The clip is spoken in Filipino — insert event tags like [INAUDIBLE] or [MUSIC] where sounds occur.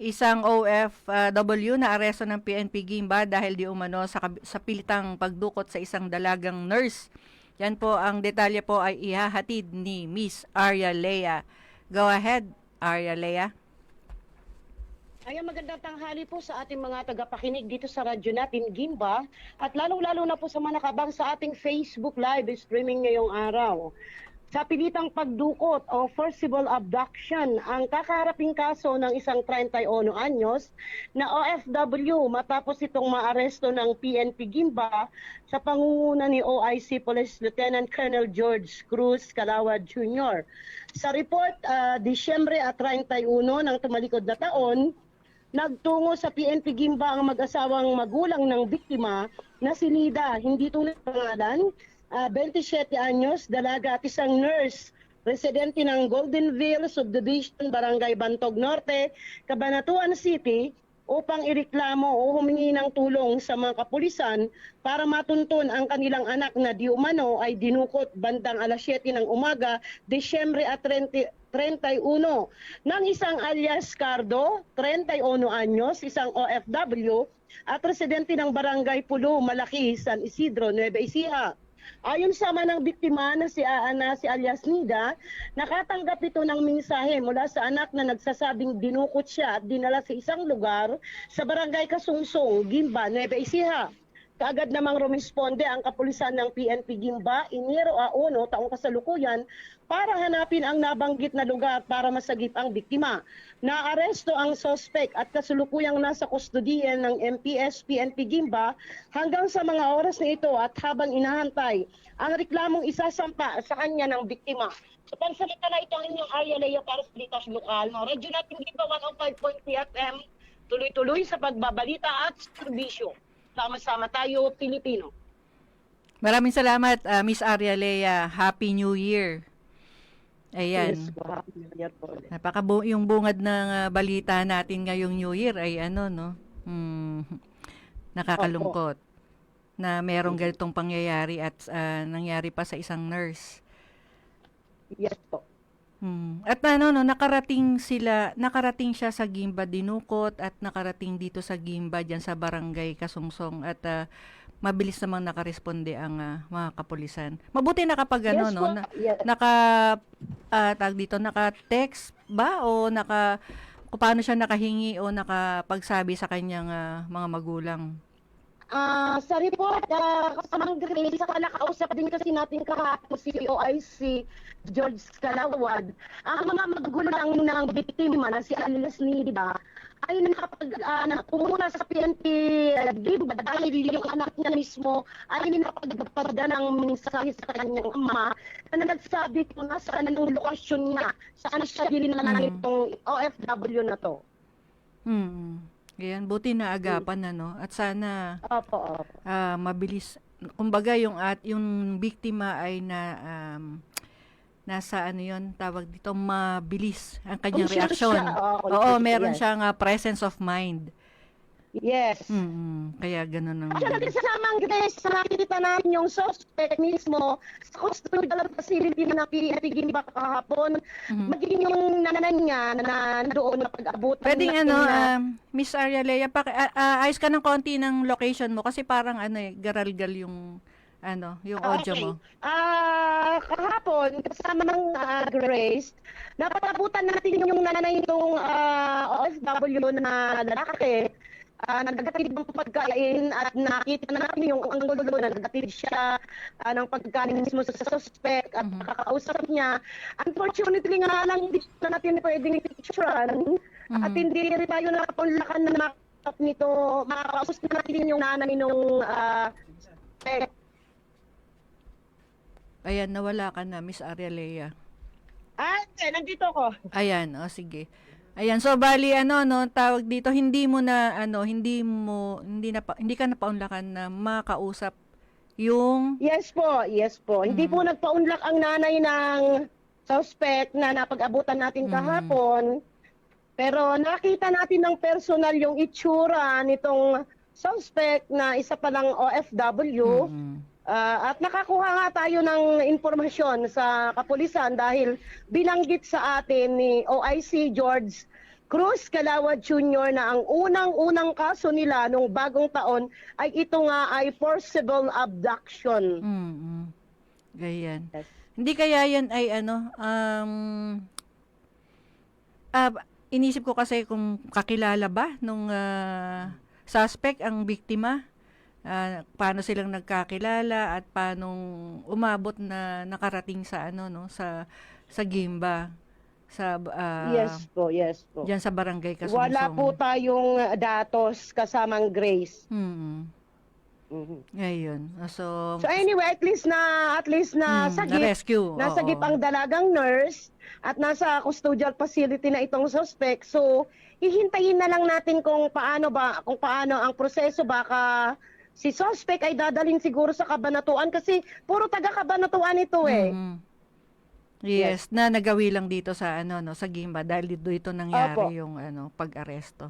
isang OFW na aresto ng PNP Gimba dahil di umano sa, sa pilitang pagdukot sa isang dalagang nurse. Yan po, ang detalye po ay ihahatid ni Miss Arya Lea. Go ahead, Arya Lea. Ayan, magandang tanghali po sa ating mga tagapakinig dito sa radyo natin, Gimba. At lalong-lalo na po sa mga nakabang sa ating Facebook Live streaming ngayong araw. Sa pilitang pagdukot o forcible abduction, ang kakaharaping kaso ng isang 31 anyos na OFW matapos itong maaresto ng PNP Gimba sa pangunguna ni OIC Police Lieutenant Colonel George Cruz Calawad Jr. Sa report, ah, Disyembre at 31 ng tumalikod na taon, Nagtungo sa PNP Gimba ang mag-asawang magulang ng biktima na si Nida, hindi tunay ang pangalan, ah, 27 anyos, dalaga at isang nurse, residente ng Goldenville Subdivision, Barangay Bantog Norte, Cabanatuan City, upang ireklamo o humingi ng tulong sa mga kapulisan para matuntun ang kanilang anak na di umano ay dinukot bandang alas 7 ng umaga, Desyembre at 30, 31 ng isang alias Cardo, 31 anyos, isang OFW at residente ng Barangay Pulo, Malaki, San Isidro, Nueva Ecija. Ayon sa manang biktima na si Aana si alias Nida, nakatanggap ito ng mensahe mula sa anak na nagsasabing dinukot siya at dinala sa isang lugar sa barangay Kasungsong, Gimba, Nueva Ecija. Kaagad namang rumisponde ang kapulisan ng PNP Gimba, Enero a 1, taong kasalukuyan, para hanapin ang nabanggit na lugar para masagip ang biktima. Naaresto ang sospek at kasulukuyang nasa kustodiyan ng MPS PNP Gimba hanggang sa mga oras na ito at habang inahantay ang reklamong isasampa sa kanya ng biktima. So, pansalita na ito ang inyong Arya Leo para sa Litas Lokal. No? Radyo natin Gimba 105.3 FM, tuloy-tuloy sa pagbabalita at serbisyo. Sama-sama tayo, Pilipino. Maraming salamat, ah, Miss Arya Lea. Happy New Year. Ayan. Yes. Happy New Year po. Napaka yung bungad ng ah, balita natin ngayong New Year ay ano no. Hmm, [LAUGHS] nakakalungkot na merong ganitong pangyayari at ah, nangyari pa sa isang nurse. Yes po. Hmm. At ano no, nakarating sila, nakarating siya sa Gimba Dinukot at nakarating dito sa Gimba diyan sa Barangay Kasungsong at ah, mabilis namang nakaresponde ang ah, mga kapulisan. Mabuti na kapag ano yes no, na, Yes. naka ah, tag dito naka-text ba o naka kung paano siya nakahingi o nakapagsabi sa kanyang ah, mga magulang. Ah, sa report, uh, kasamang grade, sa nakausap din kasi natin kahapon si OIC George Calawad. Ang mga magulang ng biktima na si Alice Nida ay nakapag, uh, na, pumuna sa PNP uh, Gimba dahil yung anak niya mismo ay nakapagpada ng mensahe sa kanyang ama na nagsabi kung nasaan ang lokasyon niya, saan siya na Mm. itong OFW na to. Hmm. Ganyan, buti na agapan na no at sana Opo, opo. ah, mabilis kumbaga yung at yung biktima ay na um, nasa ano yon tawag dito mabilis ang kanyang Conscious reaksyon. oo, conscious, meron yes. siyang ah, presence of mind. Yes. Mm. Kaya ganun ang At yung kasamang guys, sa nakikita namin yung suspect mismo sa custodial facility na PNP Gimba kahapon, Mhm. magiging yung nanay niya na, na doon na pag-abot. Pwedeng ano, um, Miss Arya Lea, paki, ah, ah, ayos ka ng konti ng location mo kasi parang ano eh, garalgal yung ano, yung audio mo. Ah, kahapon, kasama ng ah, Grace, napatabutan natin yung nanay nitong ah, OFW na lalaki. Uh, nagdagatid ng pagkain at nakita na natin yung ang gulo na nagdagatid siya ah, ng pagkain mismo sa suspect at Mhm. nakakausap niya. Unfortunately nga lang, hindi na natin pwedeng picturean at Mhm. hindi rin tayo nakapunlakan na makakap nito. Makakausap na natin yung nanay nung ah, suspect. Ayan, nawala ka na, Miss Arya Lea. Ah, hindi, nandito ko. Ayan, o sige. Ayan, so bali ano no, tawag dito hindi mo na ano, hindi mo hindi na pa- hindi ka napaunlakan na makausap yung Yes po, yes po. Hindi Mm. po nagpaunlak ang nanay ng suspect na napag-abutan natin Mm. kahapon. Pero nakita natin ng personal yung itsura nitong suspect na isa palang OFW. Mm. Ah, at nakakuha nga tayo ng informasyon sa kapulisan dahil bilanggit sa atin ni OIC George Cruz Calawad Jr. na ang unang-unang kaso nila nung bagong taon ay ito nga ay forcible abduction. Mm. Ganyan. Yes. Hindi kaya yan ay ano, um, ah, inisip ko kasi kung kakilala ba nung ah, suspect ang biktima, ah, paano silang nagkakilala at paano umabot na nakarating sa ano no sa sa Gimba sa ah, yes po, yes po. diyan sa barangay Kasunsong. Wala po tayong uh, datos kasamang Grace. Mm. Mhm. Ngayon. So, So anyway, at least na at least na mm, sagip na-rescue. Nasagip oo. ang dalagang nurse at nasa custodial facility na itong suspect. So, hihintayin na lang natin kung paano ba kung paano ang proseso baka si suspect ay dadalhin siguro sa kabanatuan kasi puro taga-kabanatuan ito eh. Mm. Yes, yes, na nagawi lang dito sa ano no sa Gimba dahil dito ito nangyari Opo. yung ano pag-aresto.